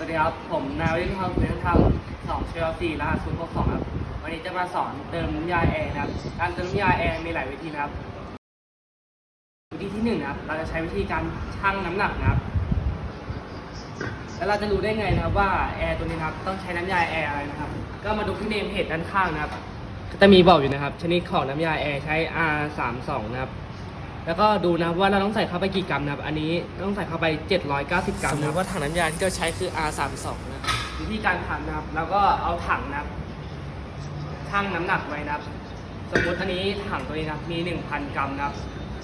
สวัสดีครับ ผมนายวิทยาวิทยาธรรมสองเชลซีรหัสศูนย์หกสองครับ วันนี้จะมาสอนเติมน้ำยาแอร์นะครับ การเติมน้ำยาแอร์มีหลายวิธีนะครับ วิธีที่หนึ่งนะครับ เราจะใช้วิธีการชั่งน้ำหนักนะครับ แล้วเราจะรู้ได้ไงนะครับว่าแอร์ตัวนี้นะครับต้องใช้น้ำยาแอร์อะไรนะครับ ก็มาดูที่เนมเพจด้านข้างนะครับ ก็จะมีบอกอยู่นะครับ ชนิดของน้ำยาแอร์ใช้ R32 นะครับ แล้วก็ดูนะครับว่าเราต้องใส่เข้าไปกี่กรัมนะครับ อันนี้ต้องใส่เข้าไป 790 กรัมสมมนะคติรับว่าถังน้ำยาที่เราใช้คือ R32 นะวิธีการทำนะครับเราก็เอาถังนะครับชั่งน้ำหนักไว้นะครับ สมมติอันนี้ถังตัวนี้นะครับมี 1,000 กรัมนะครับ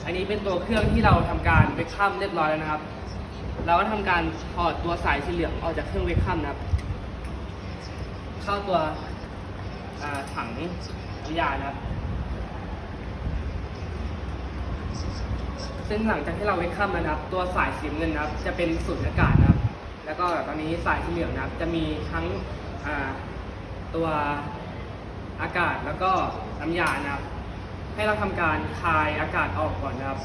อันนี้เป็นตัวเครื่องที่เราทำการเวกคัมเรียบร้อยแล้วนะครับ เราก็ทำการถอดตัวสายสีเหลืองออกจากเครื่องเวกคัมนะครับ เข้าตัวอ่าถังน้ำยานะครับ ซึ่งหลังจากที่เราเวกคัมนะครับ ตัวสายสีเงินนะครับ จะเป็นสูญญากาศนะครับ แล้วก็ตอนนี้สายสีเหลืองนะครับ จะมีทั้งตัวอากาศแล้วก็น้ำยานะครับ ให้เราทำการคายอากาศออกก่อนนะครับ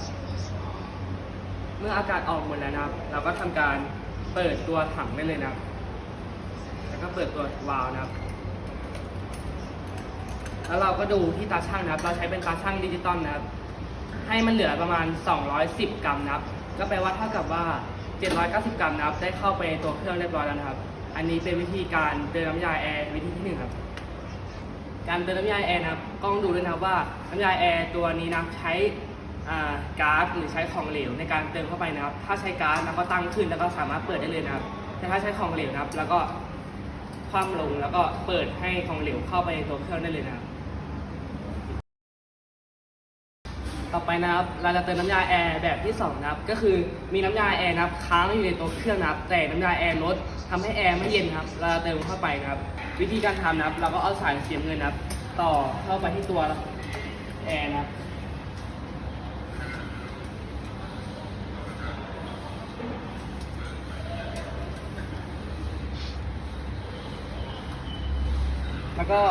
เมื่ออากาศออกหมดแล้วนะครับ เราก็ทำการเปิดตัวถังได้เลยนะครับ แล้วก็เปิดตัววาล์วนะครับ แล้วเราก็ดูที่ตาช่างนะครับ เราใช้เป็นตาช่างดิจิตอลนะครับ ให้มันเหลือประมาณ 210 กรัมนะครับ ก็แปลว่าเท่ากับว่า 790 กรัมนะครับ ได้เข้าไปในตัวเครื่องเรียบร้อยแล้วนะครับ อันนี้เป็นวิธีการเติมน้ำยาแอร์วิธีที่หนึ่งครับ การเติมน้ำยาแอร์นะครับก็ต้องดูด้วยนะครับว่าน้ำยาแอร์ตัวนี้นะใช้อ่าก๊าซหรือใช้ของเหลวในการเติมเข้าไปนะครับ ถ้าใช้ก๊าซเราก็ตั้งขึ้นแล้วก็สามารถเปิดได้เลยนะครับ แต่ถ้าใช้ของเหลวนะครับ แล้วก็คว่ำลงแล้วก็เปิดให้ของเหลวเข้าไปในตัวเครื่องได้เลยนะครับ ต่อไปนะครับเราจะเติมน้ำยาแอร์แบบที่สองนะครับก็คือมีน้ำยาแอร์นะครับค้างอยู่ในตัวเครื่องนะครับ แต่น้ำยาแอร์ลดทำให้แอร์ไม่เย็นครับ เราเติมเข้าไปนะครับ วิธีการทำนะครับ เราก็เอาสายเสียบเงินนะครับ ต่อเข้าไปที่ตัวแอร์นะครับแล้วก็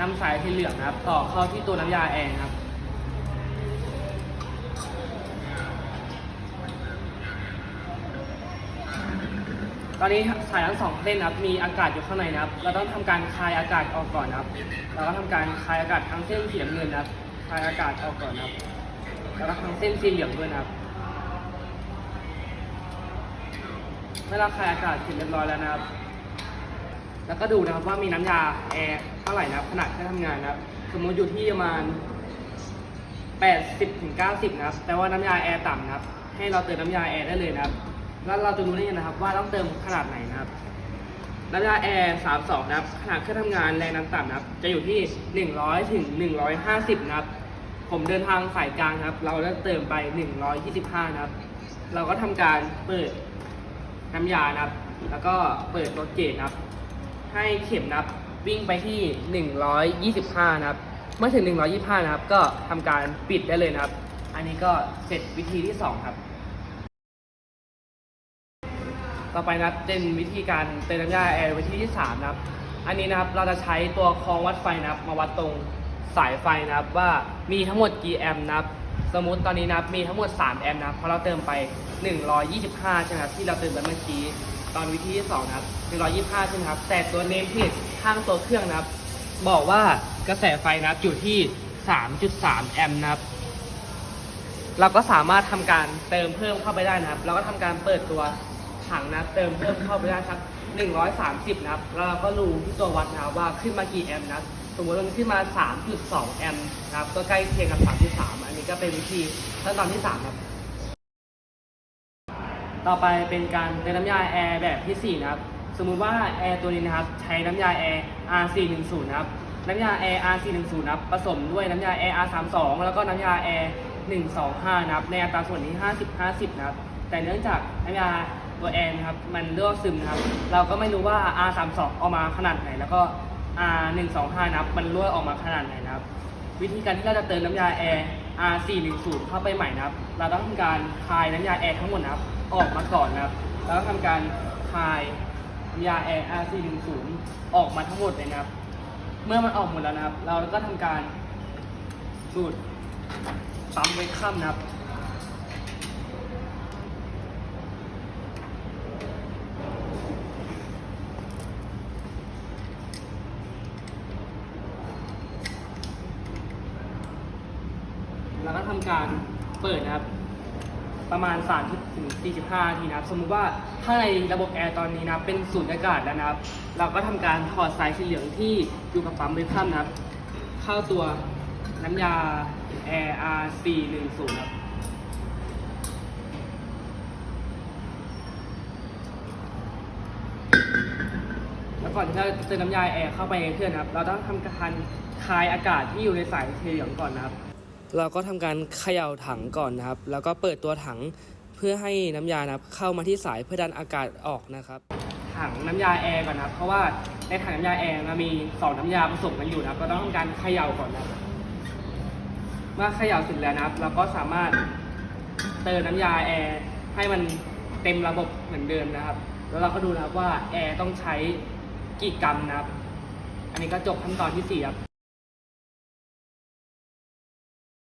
นำสายสีเหลืองนะครับ ต่อเข้าที่ตัวน้ำยาแอร์นะครับ ตอนนี้สายทั้งสองเส้นนะครับมีอากาศอยู่ข้างในนะครับ เราต้องทำการคายอากาศออกก่อนนะครับ เราก็ทำการคายอากาศทั้งเส้นสีน้ำเงินนะครับคายอากาศออกก่อนนะครับแล้วก็ทั้งเส้นสีเหลืองด้วยนะครับเมื่อเราคายอากาศเสร็จเรียบร้อยแล้วนะครับ แล้วก็ดูนะครับว่ามีน้ำยาแอร์เท่าไหร่นะครับขนาดที่ทำงานนะครับ สมมติอยู่ที่ประมาณ 80ถึง90 นะครับ แต่ว่าน้ำยาแอร์ต่ำนะครับ ให้เราเติมน้ำยาแอร์ได้เลยนะครับ แล้วเราจะรู้ได้ยังนะครับ ว่าต้องเติมขนาดไหนนะครับน้ำยาแอร์32นะครับขนาดเครื่องทำงานแรงน้ำต่ำนะครับ จะอยู่ที่ 100 ถึง 150 นะครับ ผมเดินทางสายกลางครับ เราได้เติมไป 125 นะครับ เราก็ทำการเปิดน้ำยานะครับ แล้วก็เปิดตัวเกจนะครับ ให้เข็มนะครับวิ่งไปที่ 125 นะครับ เมื่อถึง 125 นะครับ ก็ทำการปิดได้เลยนะครับ อันนี้ก็เสร็จวิธีที่ 2 ครับ ต่อไปนะครับเป็นวิธีการเติมน้ำยาแอร์วิธีที่ 3 นะครับ อันนี้นะครับเราจะใช้ตัวคลองวัดไฟนะครับ มาวัดตรงสายไฟนะครับว่ามีทั้งหมดกี่แอมป์นะครับ สมมุติตอนนี้นะครับมีทั้งหมด 3 แอมป์นะครับเพราะเราเติมไป 125 ใช่ไหมครับที่เราเติมไปเมื่อกี้ตอนวิธีที่2นะครับ125 ใช่ไหมครับ แต่ตัวเนมเพจข้างตัวเครื่องนะครับ บอกว่ากระแสไฟนะครับอยู่ที่ 3.3 แอมป์นะครับ เราก็สามารถทำการเติมเพิ่มเข้าไปได้นะครับ เราก็ทำการเปิดตัว ถังนะเติมเพิ่มเข้าไปได้สัก130นะครับแล้วเราก็รู้ที่ตัววัดนะว่าขึ้นมากี่แอมป์นะสมมติว่ามันขึ้นมา 3.2 แอมป์นะครับก็ใกล้เคียงกับ 3.3 อันนี้ก็เป็นวิธีขั้นตอนที่ 3 ครับ ต่อไปเป็นการเติมน้ำยาแอร์แบบที่ 4 นะครับ สมมุติว่าแอร์ตัวนี้นะครับ ใช้น้ำยาแอร์ R410 นะครับ น้ำยาแอร์ R410 นะครับผสมด้วยน้ำยาแอร์ R32 แล้วก็น้ำยาแอร์125 นะครับ ในอัตราส่วนที่ 50-50 นะครับ แต่เนื่องจากน้ำยา ตัวแอร์นะครับมันรั่วซึมครับ เราก็ไม่รู้ว่า R32 ออกมาขนาดไหน แล้วก็ R125 นะครับมันรั่วออกมาขนาดไหนนะครับ วิธีการที่เราจะเติมน้ำยาแอร์ R410 เข้าไปใหม่นะครับ เราต้องทำการคายน้ำยาแอร์ทั้งหมดนะครับออกมาก่อนนะครับแล้วก็ทำการคายน้ำยาแอร์ R410 ออกมาทั้งหมดเลยนะครับ เมื่อมันออกหมดแล้วนะครับ เราก็ทำการสูดปั๊มไว้ข้ามนะครับำ การเปิดนะครับ ประมาณ3ถึง45นาทีนะครับ สมมุติว่าถ้าในระบบแอร์ตอนนี้นะเป็นสูญอากาศแล้วนะครับ เราก็ทำการถอดสายสีเหลืองที่อยู่กับปั๊มเบคัมนะครับ เข้าตัวน้ำยา Air R410 ครับแล้วก่อนที่เราจะเติมน้ำยาแอร์เข้าไปในเครื่องนะครับ เราต้องทำการคายอากาศที่อยู่ในสายสีเหลืองก่อนนะครับ เราก็ทำการเขย่าถังก่อนนะครับ แล้วก็เปิดตัวถังเพื่อให้น้ำยานะครับเข้ามาที่สายเพื่อดันอากาศออกนะครับ ถังน้ำยาแอร์ก่อนนะครับเพราะว่าในถังน้ำยาแอร์มันมีสองน้ำยาผสมกันอยู่นะครับเราต้องทำการเขย่าก่อนนะครับเมื่อเขย่าเสร็จแล้วนะครับ เราก็สามารถเติมน้ำยาแอร์ให้มันเต็มระบบเหมือนเดิมนะครับ แล้วเราก็ดูนะครับว่าแอร์ต้องใช้กี่กรัมนะครับ อันนี้ก็จบขั้นตอนที่สี่ครับ